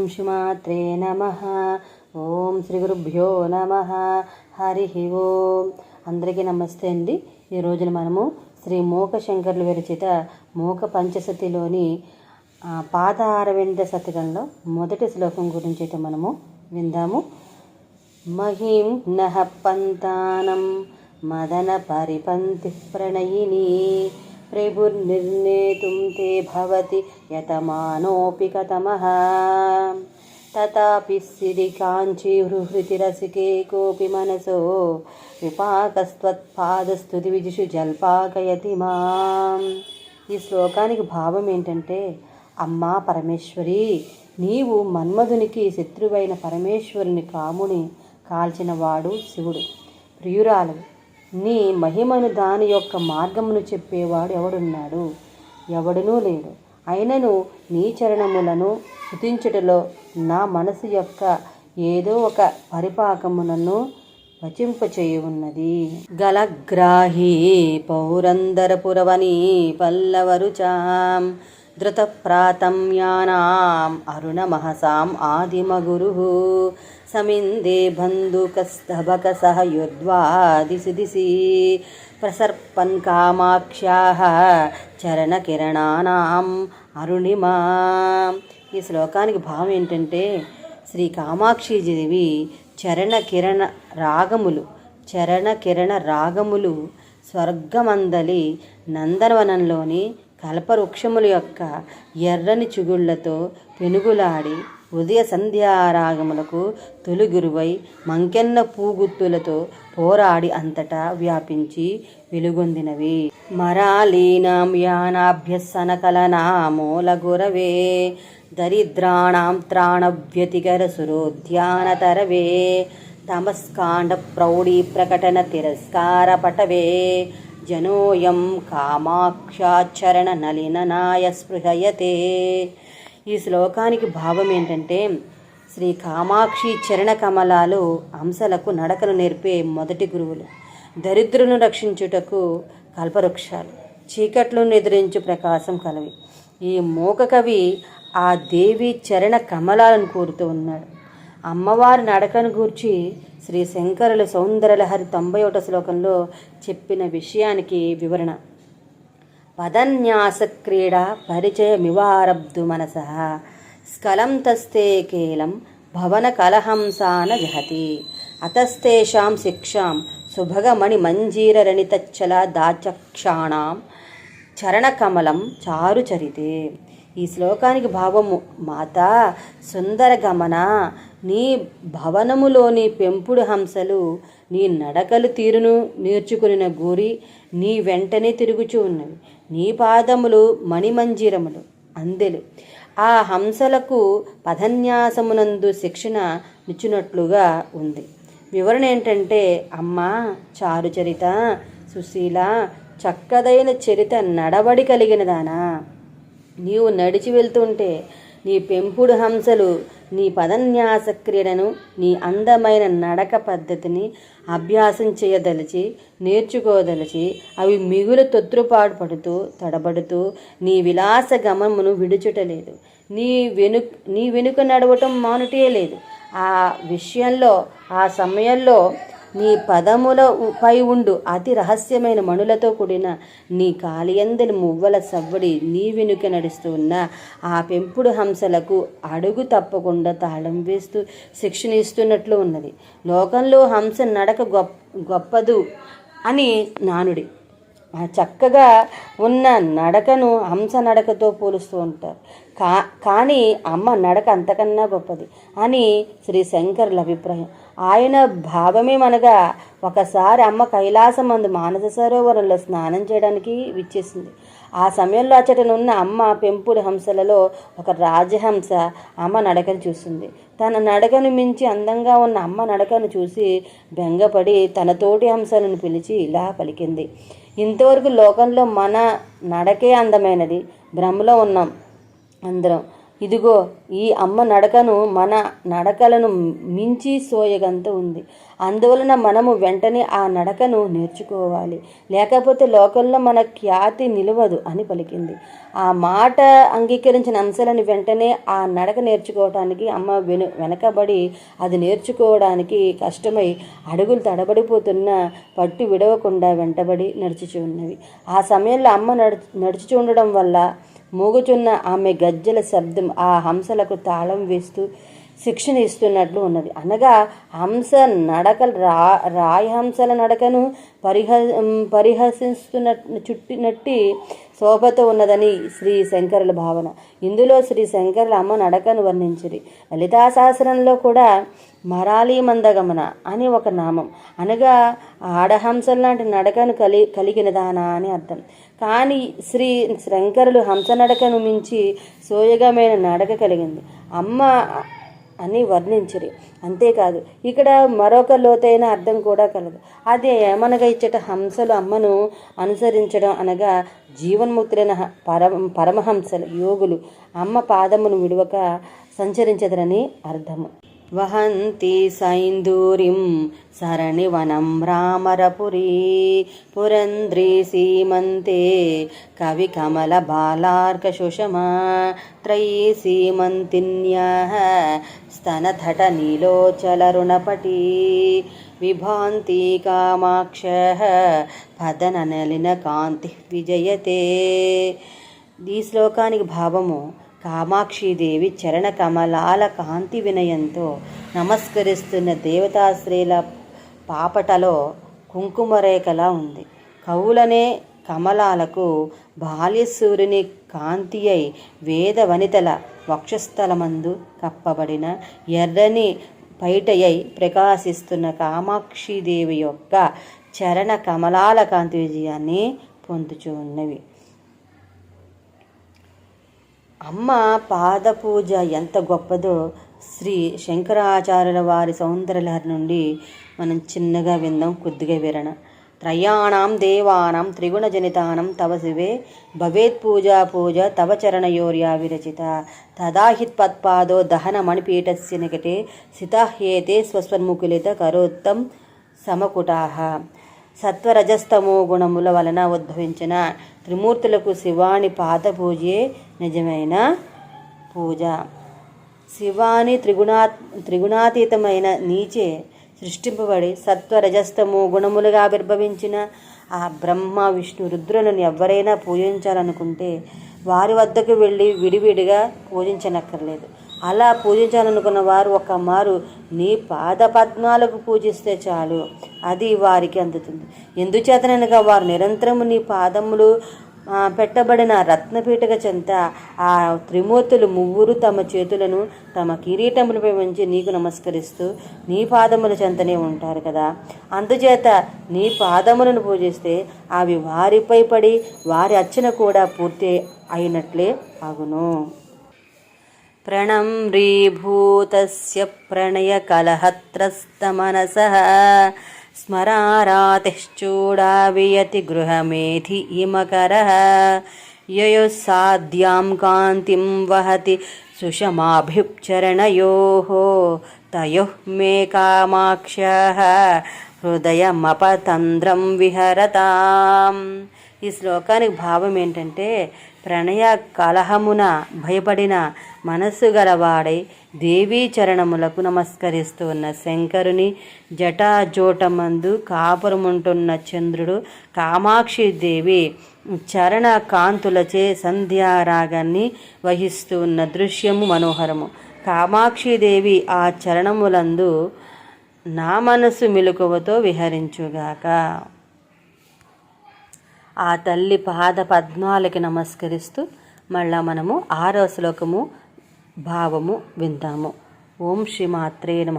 ఓం శ్రీమాత్రే నమ ఓం శ్రీ గురుభ్యో నమ హరి ఓం అందరికీ నమస్తే అండి. ఈ రోజున మనము శ్రీ మూక శంకర్లు విరచిత మూక పంచసతిలోని పాత అరవింద శతకంలో మొదటి శ్లోకం గురించి అయితే మనము విందాము. మహిం నహ పంతానం మదన పరిపంతి ప్రణయిని ప్రభుర్నిర్ణేతుం తే భవతి యతమానోపి కతమః తథాపి సిరికాంచి హృహృతిరసికే కోపి మనసో విపాకస్త్వత్పాదస్తుతి విజుషు జల్పాకయతి మాం ఈ శ్లోకానికి భావం ఏంటంటే అమ్మా పరమేశ్వరి నీవు మన్మధునికి శత్రువైన పరమేశ్వరుని కాముని కాల్చిన వాడు శివుడు. ప్రియురాలు నీ మహిమను దాని యొక్క మార్గమును చెప్పేవాడు ఎవడున్నాడు? ఎవడునూ లేడు. అయినను నీ చరణములను స్థుతించుటలో నా మనసు యొక్క ఏదో ఒక పరిపాకమునను వచింపచేయి ఉన్నది గలగ్రాహి పౌరందరపురవని పల్లవరుచాం ధృతప్రాతం యానాం అరుణమహసాం ఆదిమగురు సమిందే బంధుకస్తభక సహయుద్వా దిశి దిశి ప్రసర్పన్ కామాక్ష్యాః చరణకిరణానాం అరుణిమా ఈ శ్లోకానికి భావం ఏంటంటే శ్రీ కామాక్షిదేవి చరణ కిరణ రాగములు చరణ కిరణ రాగములు స్వర్గమందలి నందనవనంలోని కల్పవృక్షముల యొక్క ఎర్రని చిగుళ్ళతో పెనుగులాడి ఉదయ సంధ్యారాగములకు తొలిగురువై మంకెన్న పూగుత్తులతో పోరాడి అంతటా వ్యాపించి వెలుగొందినవి. మరాళీనాం యానాభ్యసన కలనామూల గురవే దరిద్రాణం త్రాణవ్యతికర సురోద్యానతరవే తమస్కాండ ప్రౌఢి ప్రకటన తిరస్కార పటవే జనోయం కామాక్షాచరణ నలిననాయ స్పృహయతే ఈ శ్లోకానికి భావం ఏంటంటే శ్రీ కామాక్షి చరణ కమలాలు అంశలకు నడకలు నేర్పే మొదటి గురువులు. దరిద్రులను రక్షించుటకు కల్పవృక్షాలు. చీకట్లను ఎదిరించు ప్రకాశం కలవి. ఈ మూక కవి ఆ దేవి చరణ కమలాలను కోరుతూ ఉన్నాడు. అమ్మవారి నడకను గూర్చి శ్రీ శంకరుల సౌందర్యలహరి తొంభై ఒకటో శ్లోకంలో చెప్పిన విషయానికి వివరణ. పదన్యాస క్రీడ పరిచయమివారబ్దు మనస. స్ఖలం తస్తే కేలం భవన కలహంసాన జహతి. అతస్తేషాం శిక్షాం సుభగమణి మంజీరరణితచ్చల దాచక్షాణం చరణకమలం చారుచరితే. ఈ శ్లోకానికి భావము మాత సుందర గమన నీ భవనములోని పెంపుడు హంసలు నీ నడకలు తీరును నేర్చుకుని గూరి నీ వెంటనే తిరుగుచూ ఉన్నవి. నీ పాదములు మణిమంజీరములు అందెలు. ఆ హంసలకు పదన్యాసమునందు శిక్షణ ఇచ్చినట్లుగా ఉంది. వివరణ ఏంటంటే అమ్మ చారుచరిత సుశీల చక్కదైన చరిత నడవడి కలిగినదానా నీవు నడిచి వెళ్తుంటే నీ పెంపుడు హంసలు నీ పదన్యాస క్రీడను నీ అందమైన నడక పద్ధతిని అభ్యాసం చేయదలిచి నేర్చుకోదలిచి అవి మిగులు తొత్తుపాటు పడుతూ తడబడుతూ నీ విలాస గమనమును విడుచుటలేదు. నీ వెను నీ వెనుక నడవటం మానుటే లేదు. ఆ విషయంలో ఆ సమయంలో నీ పదముల పై ఉండు. అతి రహస్యమైన మణులతో కూడిన నీ కాలియందలి మువ్వల సవ్వడి నీ వెనుక నడుస్తున్న ఆ పెంపుడు హంసలకు అడుగు తప్పకుండా తాళం వేస్తూ శిక్షణ ఇస్తున్నట్లు ఉన్నది. లోకంలో హంస నడక గొప్ప గొప్పదు అని నానుడి. ఆ చక్కగా ఉన్న నడకను హంస నడకతో పోలుస్తూ ఉంటారు. కా కానీ అమ్మ నడక అంతకన్నా గొప్పది అని శ్రీ శంకరుల అభిప్రాయం. ఆయన భావమేమనగా ఒకసారి అమ్మ కైలాసమందు మానస సరోవరంలో స్నానం చేయడానికి విచ్చేసింది. ఆ సమయంలో అచ్చటనున్న అమ్మ పెంపుడు హంసలలో ఒక రాజహంస అమ్మ నడకను చూసింది. తన నడకను మించి అందంగా ఉన్న అమ్మ నడకను చూసి బెంగపడి తన తోటి హంసలను పిలిచి ఇలా పలికింది. ఇంతవరకు లోకంలో మన నడకే అందమైనది. భ్రమలో ఉన్నాం. అందరం. ఇదిగో ఈ అమ్మ నడకను మన నడకలను మించి సోయగంత ఉంది. అందువలన మనము వెంటనే ఆ నడకను నేర్చుకోవాలి. లేకపోతే లోకంలో మన ఖ్యాతి నిలవదు అని పలికింది. ఆ మాట అంగీకరించిన అంశాలను వెంటనే ఆ నడక నేర్చుకోవటానికి అమ్మ వెను వెనకబడి అది నేర్చుకోవడానికి కష్టమై అడుగులు తడబడిపోతున్న పట్టు విడవకుండా వెంటబడి నడుచుచు ఉన్నవి. ఆ సమయంలో అమ్మ నడు నడిచి ఉండడం వల్ల మూగుచున్న ఆమె గజ్జల శబ్దం ఆ హంసలకు తాళం వేస్తూ శిక్షణ ఇస్తున్నట్లు ఉన్నది. అనగా హంస నడక రా రాయహంసల నడకను పరిహ పరిహసిస్తున్న చుట్టినట్టి శోభతో ఉన్నదని శ్రీ శంకరుల భావన. ఇందులో శ్రీ శంకరుల అమ్మ నడకను వర్ణించిరి. లలితా శాస్త్రంలో కూడా మరాలి మందగమన అని ఒక నామం. అనగా ఆడహంసం లాంటి నడకను కలి కలిగినదానా అని అర్థం. కానీ శ్రీ శంకరులు హంస నడకను మించి సోయగమైన నడక కలిగింది. అమ్మ అని వర్ణించిరి. అంతేకాదు ఇక్కడ మరొక లోతైన అర్థం కూడా కలదు. అదే ఏమనగా ఇచ్చట హంసలు అమ్మను అనుసరించడం అనగా జీవన్ముక్తులైన పరమ పరమహంసలు యోగులు అమ్మ పాదమును విడవక సంచరించదరని అర్థము. వహంతి సైందూరిం సరణివనం రామరపురీ పురంద్రీ సీమంతే కవి కమల బాలార్క సుషమా త్రయీ సీమంతిన్యా స్తనధట నీలోచలరుణపటీ విభాంతి కామాక్ష పదననలిన కాంతి విజయతే. ఈ శ్లోకానికి భావము కామాక్షీదేవి చరణ కమలాల కాంతి వినయంతో నమస్కరిస్తున్న దేవతాశ్రీల పాపటలో కుంకుమరేఖలా ఉంది. కవులనే కమలాలకు బాల్యసూర్యుని కాంతి అయి వేద వనితల వక్షస్థలమందు కప్పబడిన ఎర్రని పైటయై ప్రకాశిస్తున్న కామాక్షిదేవి యొక్క చరణ కమలాల కాంతి విజయాన్ని పొందుచున్నవి అమ్మ పాద పూజ ఎంత గొప్పదో శ్రీ శంకరాచార్యుల వారి సౌందర్యలహరి నుండి మనం చిన్నగా విందాం కొద్దిగా విరణ త్రయాణం దేవానం త్రిగుణజనితానం తవ శివే భవేత్ పూజా పూజ తవ చరణయోర్యా విరచిత. తదాహిత్పత్పాదో దహన మణిపీఠస్య నికటే సితాహ్యేతే స్వస్వన్ముకులిత కరోత్తం సమకుటాహ సత్వరజస్తమో గుణముల వలన ఉద్భవించిన త్రిమూర్తులకు శివాని పాద పూజే నిజమైన పూజ. శివాని త్రిగుణా త్రిగుణాతీతమైన నీచే సృష్టింపబడి సత్వరజస్తము గుణములుగా ఆవిర్భవించిన ఆ బ్రహ్మ విష్ణు రుద్రులను ఎవరైనా పూజించాలనుకుంటే వారి వద్దకు వెళ్ళి విడివిడిగా పూజించనక్కర్లేదు. అలా పూజించాలనుకున్న వారు ఒక మారు నీ పాద పద్మాలకు పూజిస్తే చాలు. అది వారికి అందుతుంది. ఎందుచేతనగా వారు నిరంతరము నీ పాదములు పెట్టబడిన రత్నపీఠక చెంత ఆ త్రిమూర్తులు ముగ్గురు తమ చేతులను తమ కిరీటములపై ఉంచి నీకు నమస్కరిస్తూ నీ పాదముల చెంతనే ఉంటారు కదా. అందుచేత నీ పాదములను పూజిస్తే అవి వారిపై పడి వారి అర్చన కూడా పూర్తి అయినట్లే అగును प्रणम्रीभूतस्य प्रणयकलहत्रस्तमनसः स्मरारातिश्चूडावियति गृहमेधि इमकरः ययोः साध्यां कान्तिं वहति सुषमाभिचरणयोः तयोः मे कामाक्षः హృదయమపతంద్రం విహరతాం ఈ శ్లోకానికి భావం ఏంటంటే ప్రణయ కలహమున భయపడిన మనస్సు గలవాడై దేవీ చరణములకు నమస్కరిస్తున్న శంకరుని జటాజోటమందు కాపురముంటున్న చంద్రుడు కామాక్షి దేవి చరణ కాంతులచే సంధ్యారాగాన్ని వహిస్తూ ఉన్న దృశ్యము మనోహరము. కామాక్షిదేవి ఆ చరణములందు నా మనసు మెలకువతో విహరించుగాక. ఆ తల్లి పాద పద్మాలకి నమస్కరిస్తూ మళ్ళా మనము ఆరో శ్లోకము భావము విందాము ఓం శ్రీ మాత్రే నమ.